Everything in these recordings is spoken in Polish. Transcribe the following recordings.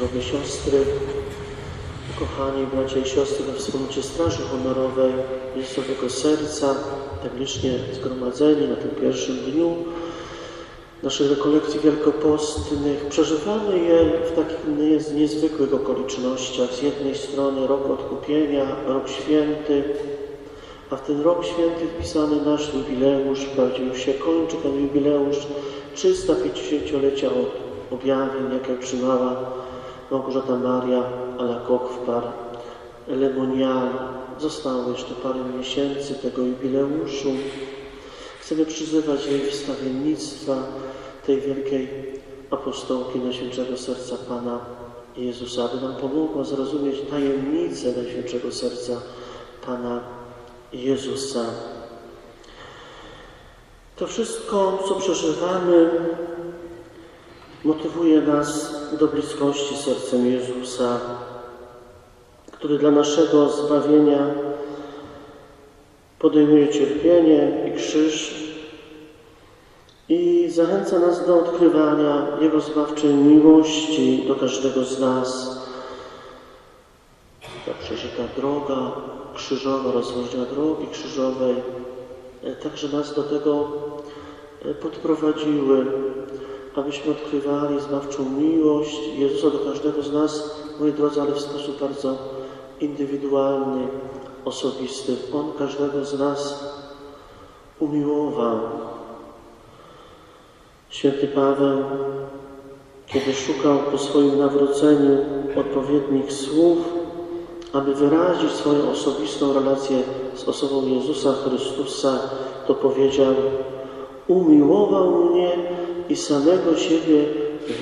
drogie siostry, kochani bracia i siostry we wspólnocie Straży Honorowej Jezusowego Serca, tak licznie zgromadzeni na tym pierwszym dniu naszych rekolekcji wielkopostnych. Przeżywamy je w takich niez- niezwykłych okolicznościach. Z jednej strony rok odkupienia, rok święty, a w ten rok święty wpisany nasz jubileusz, wprawdzie już się kończy ten jubileusz 350-lecia od objawień, jakie otrzymała Małgorzata Maria Alacokwar, Lemonial. Zostało jeszcze parę miesięcy tego jubileuszu. Chcemy przyzywać jej wstawiennictwa tej wielkiej apostołki Najświętszego Serca Pana Jezusa, aby nam pomogła zrozumieć tajemnicę Najświętszego Serca Pana Jezusa. To wszystko, co przeżywamy, motywuje nas do bliskości sercem Jezusa, który dla naszego zbawienia podejmuje cierpienie i krzyż i zachęca nas do odkrywania Jego zbawczej miłości do każdego z nas. Ta przeżyta droga krzyżowa, rozwoźnia drogi krzyżowej, e, także nas do tego e, podprowadziły, abyśmy odkrywali zbawczą miłość Jezusa do każdego z nas, moi drodzy, ale w sposób bardzo indywidualny, osobisty. On każdego z nas umiłował. Święty Paweł, kiedy szukał po swoim nawróceniu odpowiednich słów, aby wyrazić swoją osobistą relację z osobą Jezusa Chrystusa, to powiedział: Umiłował mnie i samego siebie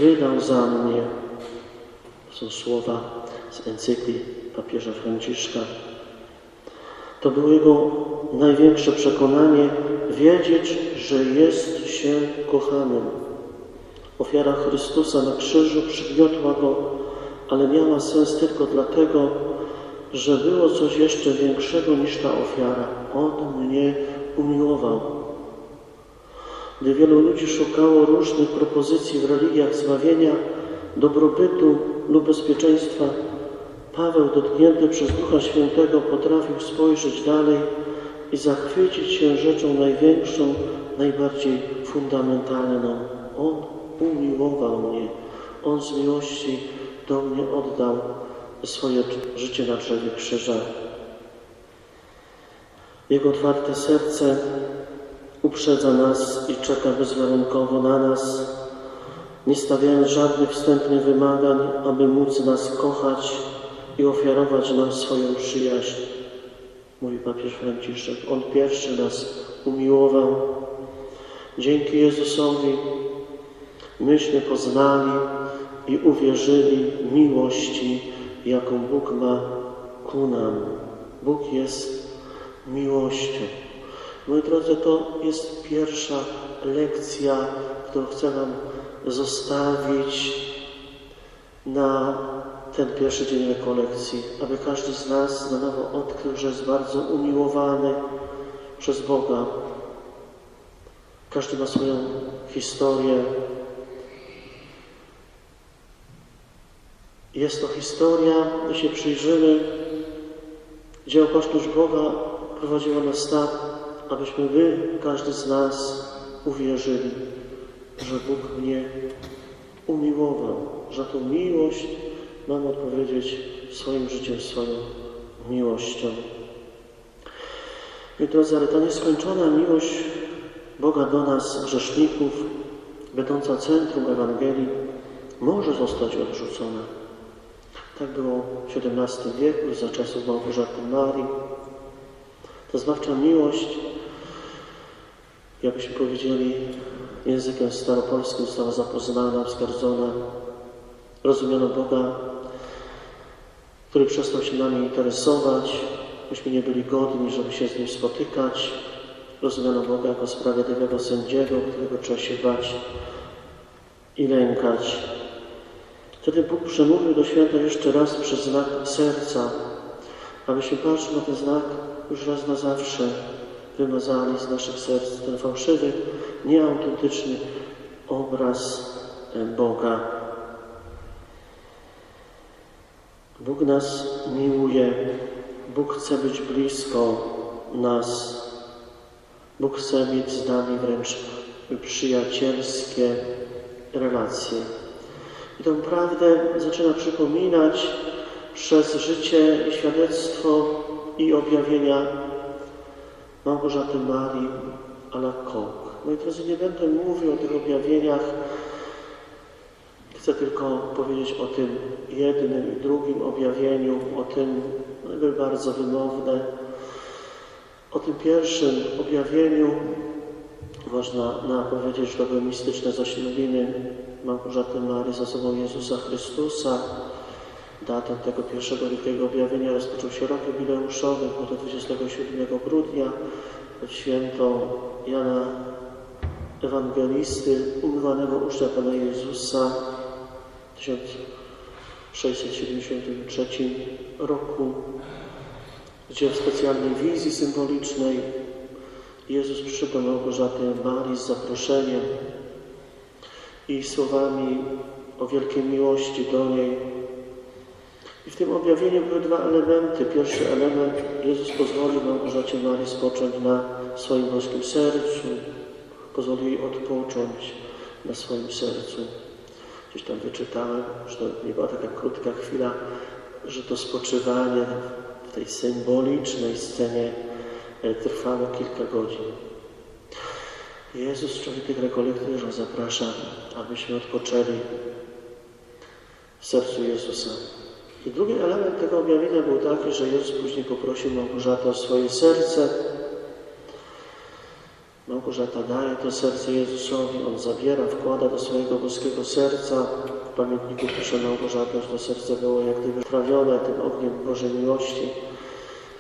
wydał za mnie. Są słowa z encykli papieża Franciszka. To było jego największe przekonanie wiedzieć, że jest się kochanym. Ofiara Chrystusa na krzyżu przygniotła go, ale miała sens tylko dlatego, że było coś jeszcze większego niż ta ofiara. On mnie umiłował. Gdy wielu ludzi szukało różnych propozycji w religiach zbawienia, dobrobytu lub bezpieczeństwa, Paweł, dotknięty przez Ducha Świętego, potrafił spojrzeć dalej i zachwycić się rzeczą największą, najbardziej fundamentalną. On umiłował mnie. On z miłości do mnie oddał swoje życie na drzewie krzyża. Jego otwarte serce uprzedza nas i czeka bezwarunkowo na nas, nie stawiając żadnych wstępnych wymagań, aby móc nas kochać i ofiarować nam swoją przyjaźń. Mówi papież Franciszek. On pierwszy nas umiłował. Dzięki Jezusowi myśmy poznali i uwierzyli miłości, jaką Bóg ma ku nam. Bóg jest miłością. Moi drodzy, to jest pierwsza lekcja, którą chcę nam zostawić na ten pierwszy dzień rekolekcji, aby każdy z nas na nowo odkrył, że jest bardzo umiłowany przez Boga. Każdy ma swoją historię. Jest to historia, gdy się przyjrzymy, gdzie opatrzność Boga prowadziła nas tak, abyśmy my, każdy z nas, uwierzyli, że Bóg mnie umiłował, że tą miłość mam odpowiedzieć swoim życiem, swoją miłością. I drodzy, ale ta nieskończona miłość Boga do nas, grzeszników, będąca centrum Ewangelii, może zostać odrzucona. Tak było w XVII wieku, za czasów Małgorzaty Marii. Ta zbawcza miłość, jakbyśmy powiedzieli językiem staropolskim, została zapoznana, wzgardzona. Rozumiano Boga który przestał się nami interesować, myśmy nie byli godni, żeby się z Nim spotykać. Rozumiano Boga jako sprawiedliwego sędziego, którego trzeba się bać i lękać. Wtedy Bóg przemówił do świata jeszcze raz przez znak serca, abyśmy patrzyli na ten znak już raz na zawsze, wymazali z naszych serc ten fałszywy, nieautentyczny obraz Boga. Bóg nas miłuje, Bóg chce być blisko nas. Bóg chce mieć z nami wręcz przyjacielskie relacje. I tę prawdę zaczyna przypominać przez życie i świadectwo i objawienia Małgorzaty Marii Alakok. Moi drodzy, nie będę mówił o tych objawieniach. Chcę tylko powiedzieć o tym jednym i drugim objawieniu, o tym, były bardzo wymowne, o tym pierwszym objawieniu można na powiedzieć, że to były mistyczne zaślubiny Małgorzaty Marii z osobą Jezusa Chrystusa. Datą tego pierwszego wielkiego objawienia rozpoczął się rok jubileuszowy, było to 27 grudnia, pod święto Jana Ewangelisty, umiłowanego ucznia Pana Jezusa w 1673 roku, gdzie w specjalnej wizji symbolicznej Jezus przyszedł do Małgorzaty Marii z zaproszeniem i słowami o wielkiej miłości do niej. I w tym objawieniu były dwa elementy. Pierwszy element, Jezus pozwolił Małgorzacie Marii spocząć na swoim boskim sercu, pozwolił jej odpocząć na swoim sercu. Gdzieś tam wyczytałem, że to nie była taka krótka chwila, że to spoczywanie w tej symbolicznej scenie e, trwało kilka godzin. Jezus rekolekcji że zaprasza, abyśmy odpoczęli w sercu Jezusa. I drugi element tego objawienia był taki, że Jezus później poprosił Małgorzatę o swoje serce. Małgorzata daje to serce Jezusowi, On zabiera, wkłada do swojego boskiego serca. W pamiętniku pisze Małgorzata, że to serce było jak gdyby trawione tym ogniem Bożej miłości.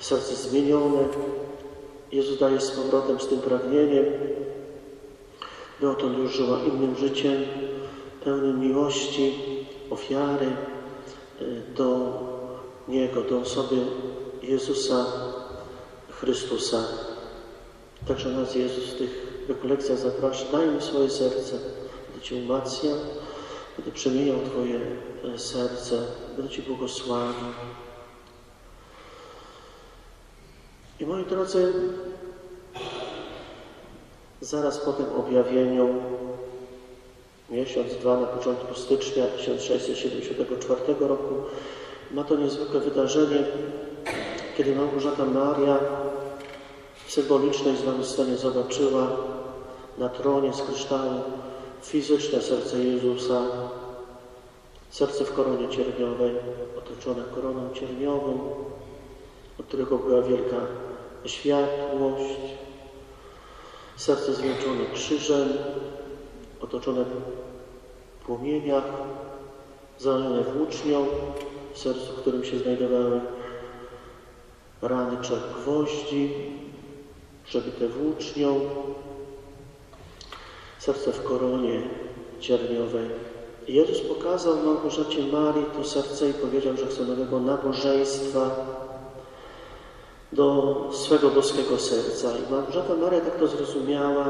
Serce zmienione. Jezus daje z powrotem z tym pragnieniem, oto już żyła innym życiem, pełnym miłości, ofiary do Niego, do osoby Jezusa Chrystusa. Także nas Jezus w tych rekolekcjach zaprasza, daj mi swoje serce, będę Cię umacniał, będę przemieniał Twoje e, serce, będę Ci błogosławił. I moi drodzy, zaraz po tym objawieniu, miesiąc, dwa na początku stycznia 1674 roku, ma to niezwykłe wydarzenie, kiedy Małgorzata Maria w symbolicznej scenie zobaczyła na tronie z kryształu fizyczne serce Jezusa, serce w koronie cierniowej, otoczone koroną cierniową, od którego była wielka światłość, serce zwieńczone krzyżem, otoczone w płomieniach, zalane włócznią, w sercu, w którym się znajdowały rany trzech gwoździ, przebite włócznią, serce w koronie cierniowej. Jezus pokazał Małgorzacie Marii to serce i powiedział, że chce nowego nabożeństwa do swego boskiego serca. I Małgorzata Maria tak to zrozumiała,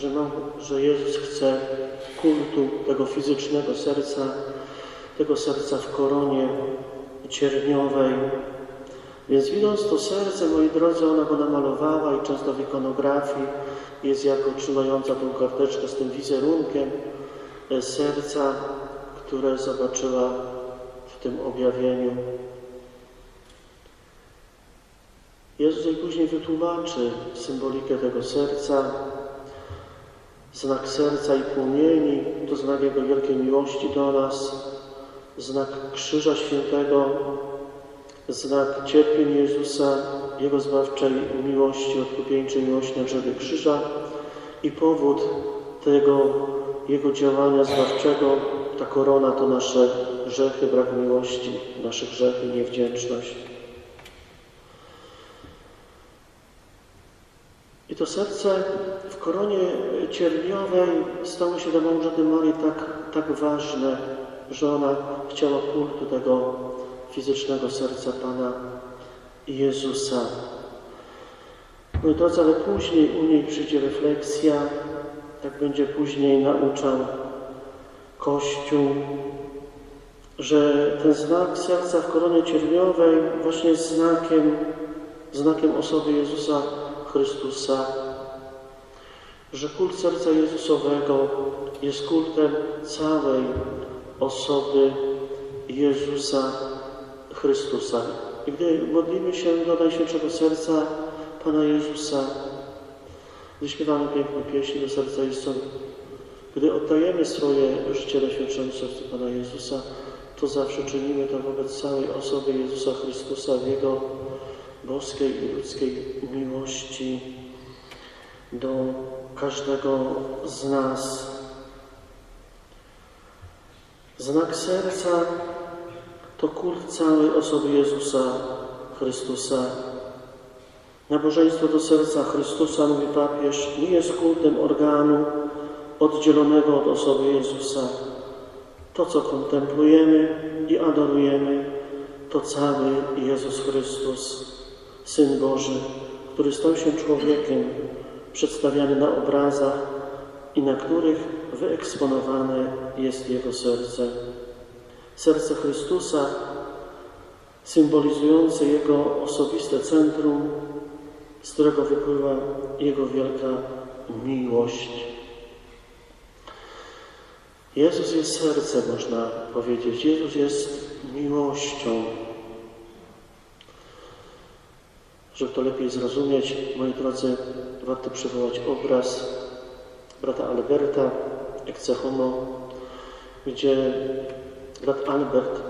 że, ma, że Jezus chce kultu tego fizycznego serca, tego serca w koronie cierniowej, więc widząc to serce, moi drodzy, ona go namalowała i często w ikonografii jest jako trzymająca tą karteczkę z tym wizerunkiem e, serca, które zobaczyła w tym objawieniu. Jezus jej później wytłumaczy symbolikę tego serca. Znak serca i płomieni to znak Jego wielkiej miłości do nas, znak Krzyża Świętego znak cierpień Jezusa, Jego zbawczej miłości, odkupieńczej miłości na drzewie krzyża i powód tego Jego działania zbawczego, ta korona to nasze grzechy, brak miłości, nasze grzechy, niewdzięczność. I to serce w koronie cierniowej stało się dla Małgorzaty Marii tak, tak ważne, że ona chciała kultu tego fizycznego serca Pana Jezusa. Moi drodzy, ale później u niej przyjdzie refleksja, tak będzie później nauczał Kościół, że ten znak serca w koronie cierniowej właśnie jest znakiem, znakiem osoby Jezusa Chrystusa, że kult serca Jezusowego jest kultem całej osoby Jezusa Chrystusa. I gdy modlimy się do Najświętszego Serca Pana Jezusa, gdy śpiewamy piękne pieśni do serca Jezusa, gdy oddajemy swoje życie Najświętszemu Sercu Pana Jezusa, to zawsze czynimy to wobec całej osoby Jezusa Chrystusa w Jego boskiej i ludzkiej miłości do każdego z nas. Znak serca to kult całej osoby Jezusa Chrystusa. Nabożeństwo do serca Chrystusa, mówi papież, nie jest kultem organu oddzielonego od osoby Jezusa. To, co kontemplujemy i adorujemy, to cały Jezus Chrystus, Syn Boży, który stał się człowiekiem, przedstawiany na obrazach i na których wyeksponowane jest Jego serce. Serce Chrystusa, symbolizujące Jego osobiste centrum, z którego wypływa Jego wielka miłość. Jezus jest sercem, można powiedzieć. Jezus jest miłością. Żeby to lepiej zrozumieć, moi drodzy, warto przywołać obraz brata Alberta Ecce Homo, gdzie brat Albert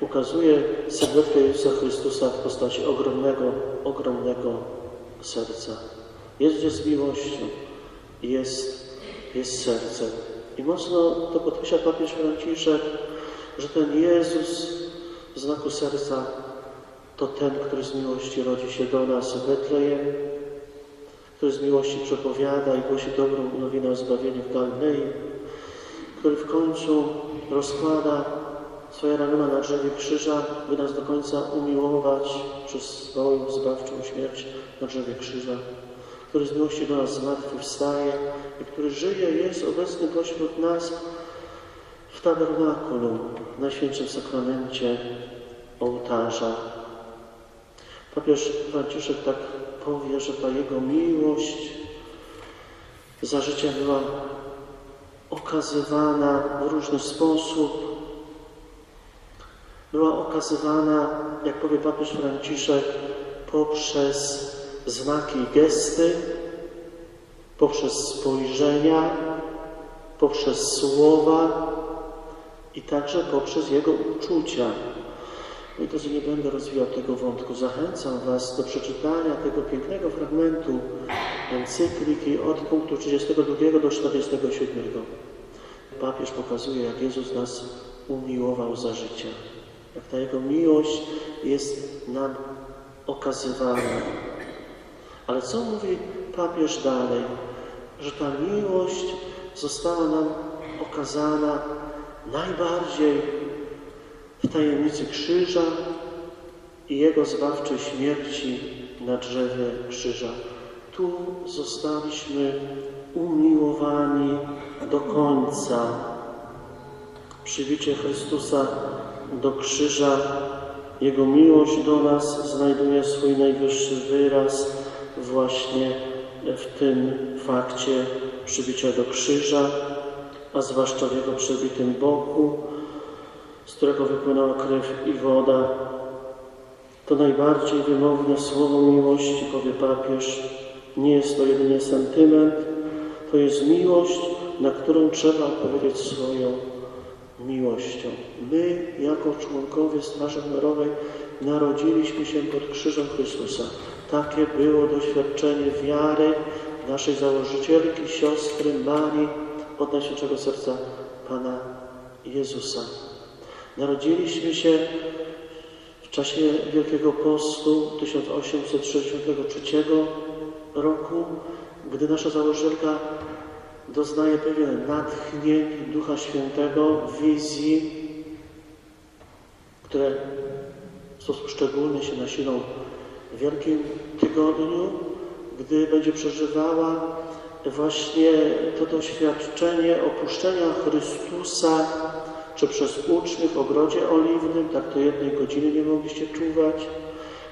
ukazuje sylwetkę Jezusa Chrystusa w postaci ogromnego, ogromnego serca. Jezus jest miłością, jest, jest sercem. I mocno to podkreśla papież Franciszek, że ten Jezus w znaku serca to ten, który z miłości rodzi się do nas w Betlejem, który z miłości przepowiada i głosi dobrą nowinę o zbawieniu w Galilei, który w końcu rozkłada swoje ramiona na drzewie krzyża, by nas do końca umiłować przez swoją zbawczą śmierć na drzewie krzyża, który z miłości do nas zmartwychwstaje i który żyje, jest obecny pośród nas w tabernakulum, w Najświętszym Sakramencie ołtarza. Papież Franciszek tak powie, że ta Jego miłość za życia była okazywana w różny sposób. Była okazywana, jak powie papież Franciszek, poprzez znaki i gesty, poprzez spojrzenia, poprzez słowa i także poprzez Jego uczucia. I że nie będę rozwijał tego wątku, zachęcam Was do przeczytania tego pięknego fragmentu encykliki od punktu 32 do 47. Papież pokazuje, jak Jezus nas umiłował za życia. Jak ta Jego miłość jest nam okazywana. Ale co mówi papież dalej? Że ta miłość została nam okazana najbardziej w tajemnicy krzyża i Jego zbawczej śmierci na drzewie krzyża. Tu zostaliśmy umiłowani do końca. Przybicie Chrystusa do krzyża, Jego miłość do nas znajduje swój najwyższy wyraz właśnie w tym fakcie przybicia do krzyża, a zwłaszcza w Jego przebitym boku, z którego wypłynęła krew i woda. To najbardziej wymowne słowo miłości, powie papież. Nie jest to jedynie sentyment, to jest miłość, na którą trzeba odpowiedzieć swoją miłością. My, jako członkowie Straży Honorowej, narodziliśmy się pod krzyżem Chrystusa. Takie było doświadczenie wiary naszej założycielki, siostry Marii od Najświętszego Serca Pana Jezusa. Narodziliśmy się w czasie Wielkiego Postu 1863 roku, gdy nasza założycielka doznaje pewien natchnień Ducha Świętego, wizji, które w sposób szczególny się nasilą w Wielkim Tygodniu, gdy będzie przeżywała właśnie to doświadczenie opuszczenia Chrystusa czy przez uczniów w ogrodzie oliwnym, tak to jednej godziny nie mogliście czuwać.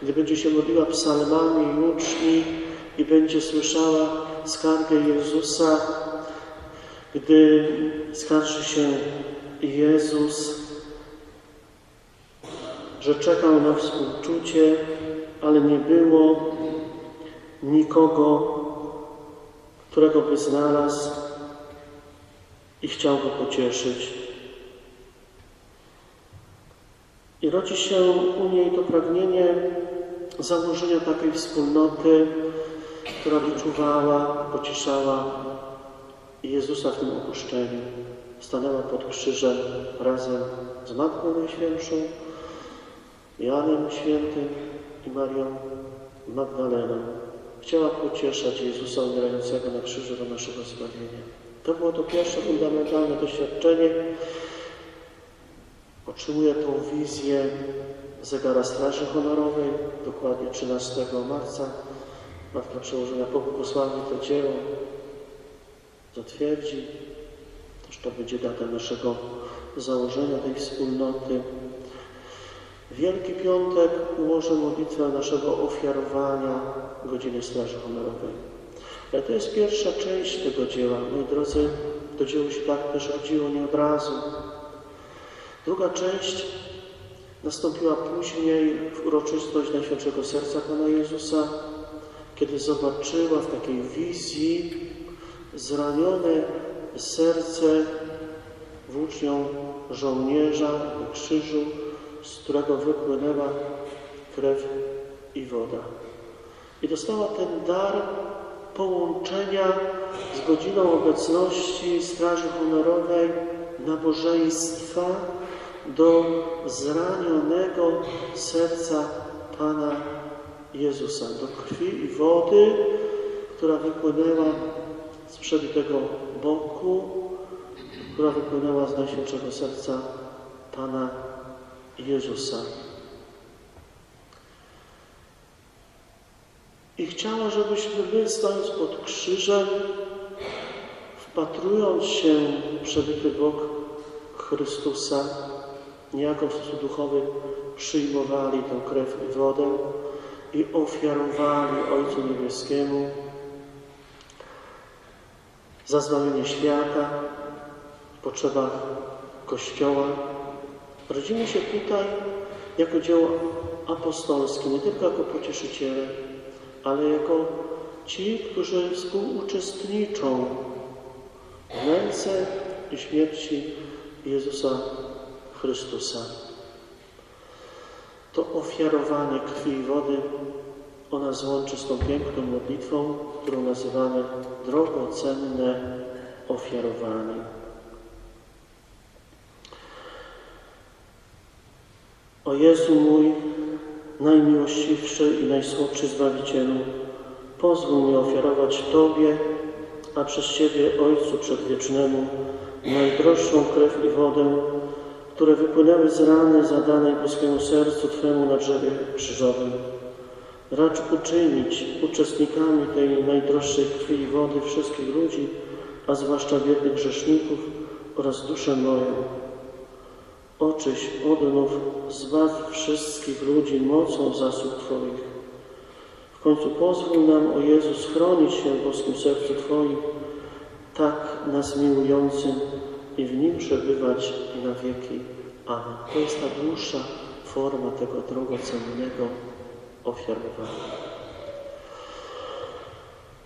Gdy będzie się modliła psalmami i uczni i będzie słyszała skargę Jezusa, gdy skarży się Jezus, że czekał na współczucie, ale nie było nikogo, którego by znalazł i chciał go pocieszyć. I rodzi się u niej to pragnienie założenia takiej wspólnoty, która wyczuwała, pocieszała Jezusa w tym opuszczeniu. Stanęła pod krzyżem razem z Matką Najświętszą, Janem Świętym i Marią Magdaleną. Chciała pocieszać Jezusa umierającego na krzyżu do naszego zbawienia. To było to pierwsze fundamentalne doświadczenie. Otrzymuje tą wizję zegara Straży Honorowej, dokładnie 13 marca. Matka Przełożona pobłogosławi to dzieło, zatwierdzi. Też to będzie data naszego założenia tej wspólnoty. Wielki Piątek ułoży modlitwę naszego ofiarowania godziny Straży Honorowej. Ale to jest pierwsza część tego dzieła. Moi drodzy, to dzieło się tak też rodziło nie od razu. Druga część nastąpiła później w uroczystość Najświętszego Serca Pana Jezusa, kiedy zobaczyła w takiej wizji zranione serce włócznią żołnierza na krzyżu, z którego wypłynęła krew i woda. I dostała ten dar połączenia z godziną obecności Straży Honorowej nabożeństwa do zranionego serca Pana Jezusa, do krwi i wody, która wypłynęła z przebitego boku, która wypłynęła z Najświętszego Serca Pana Jezusa. I chciała, żebyśmy my, stojąc pod krzyżem, wpatrując się w przebity bok Chrystusa, niejako w sposób duchowy przyjmowali tę krew i wodę i ofiarowali Ojcu Niebieskiemu za zbawienie świata, w potrzebach Kościoła. Rodzimy się tutaj jako dzieło apostolskie, nie tylko jako pocieszyciele, ale jako ci, którzy współuczestniczą w męce i śmierci Jezusa Chrystusa. To ofiarowanie krwi i wody ona złączy z tą piękną modlitwą, którą nazywamy drogocenne ofiarowanie. O Jezu mój, najmiłościwszy i najsłodszy Zbawicielu, pozwól mi ofiarować Tobie, a przez Ciebie Ojcu Przedwiecznemu, najdroższą krew i wodę, które wypłynęły z rany zadanej boskiemu sercu Twemu na drzewie krzyżowym. Racz uczynić uczestnikami tej najdroższej krwi i wody wszystkich ludzi, a zwłaszcza biednych grzeszników oraz duszę moją. Oczyś odnów, zbaw wszystkich ludzi mocą zasług Twoich. W końcu pozwól nam, o Jezu, schronić się w boskim sercu Twoim, tak nas miłującym i w nim przebywać na wieki. Amen. To jest ta dłuższa forma tego drogocennego ofiarowania.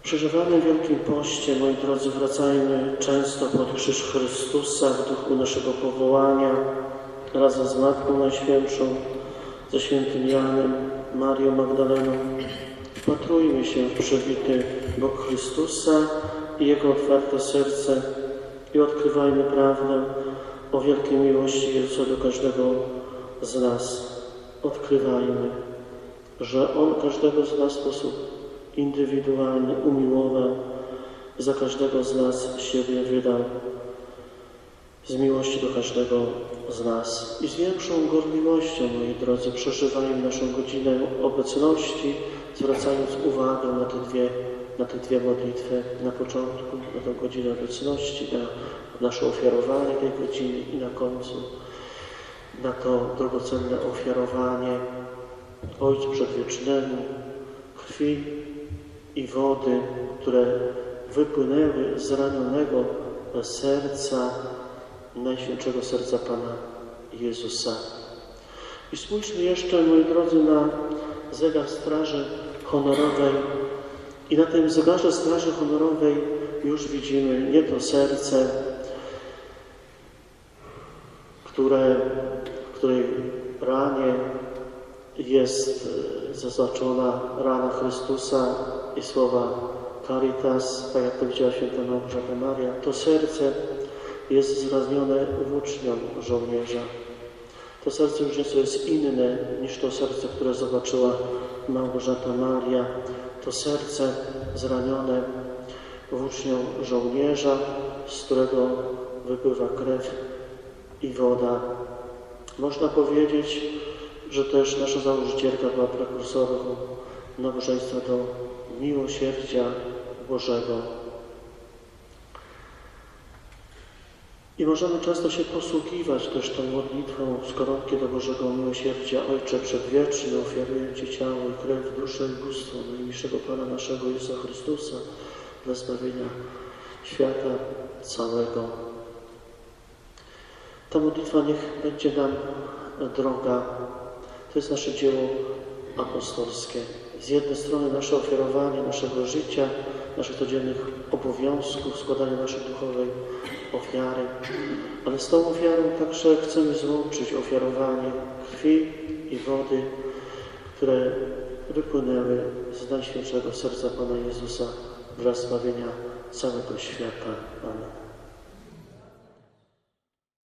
W Wielkim Poście, moi drodzy, wracajmy często pod krzyż Chrystusa w duchu naszego powołania, razem z Matką Najświętszą, ze świętym Janem, Marią Magdaleną. Wpatrujmy się w przebity bok Chrystusa i Jego otwarte serce i odkrywajmy prawdę o wielkiej miłości Jezusa do każdego z nas. Odkrywajmy, że On każdego z nas w sposób indywidualny umiłował, za każdego z nas siebie wydał z miłości do każdego z nas. I z większą gorliwością, moi drodzy, przeżywajmy naszą godzinę obecności, zwracając uwagę na te dwie, na te dwie modlitwy. Na początku na tę godzinę obecności, na nasze ofiarowanie tej godziny i na końcu na to drogocenne ofiarowanie Ojcu Przedwiecznemu, krwi i wody, które wypłynęły z ranionego serca Najświętszego Serca Pana Jezusa. I spójrzmy jeszcze, moi drodzy, na zegar Straży Honorowej. I na tym zegarze Straży Honorowej już widzimy nie to serce, które, w której ranie jest e, zaznaczona rana Chrystusa i słowa Caritas, tak jak to widziała święta Małgorzata Maria. To serce jest zranione włócznią żołnierza. To serce już nieco jest inne niż to serce, które zobaczyła Małgorzata Maria. To serce zranione włócznią żołnierza, z którego wypływa krew i woda. Można powiedzieć, że też nasza założycielka była prekursorką nabożeństwa do miłosierdzia Bożego. I możemy często się posługiwać też tą modlitwą z koronki do Bożego Miłosierdzia. Ojcze Przedwieczny, ofiaruję Ci ciało i krew, duszę i bóstwo najmilszego Pana naszego Jezusa Chrystusa dla zbawienia świata całego. Ta modlitwa niech będzie nam droga. To jest nasze dzieło apostolskie. Z jednej strony nasze ofiarowanie naszego życia, naszych codziennych obowiązków, składanie naszej duchowej ofiary, ale z tą ofiarą także chcemy złączyć ofiarowanie krwi i wody, które wypłynęły z Najświętszego Serca Pana Jezusa dla zbawienia całego świata. Amen.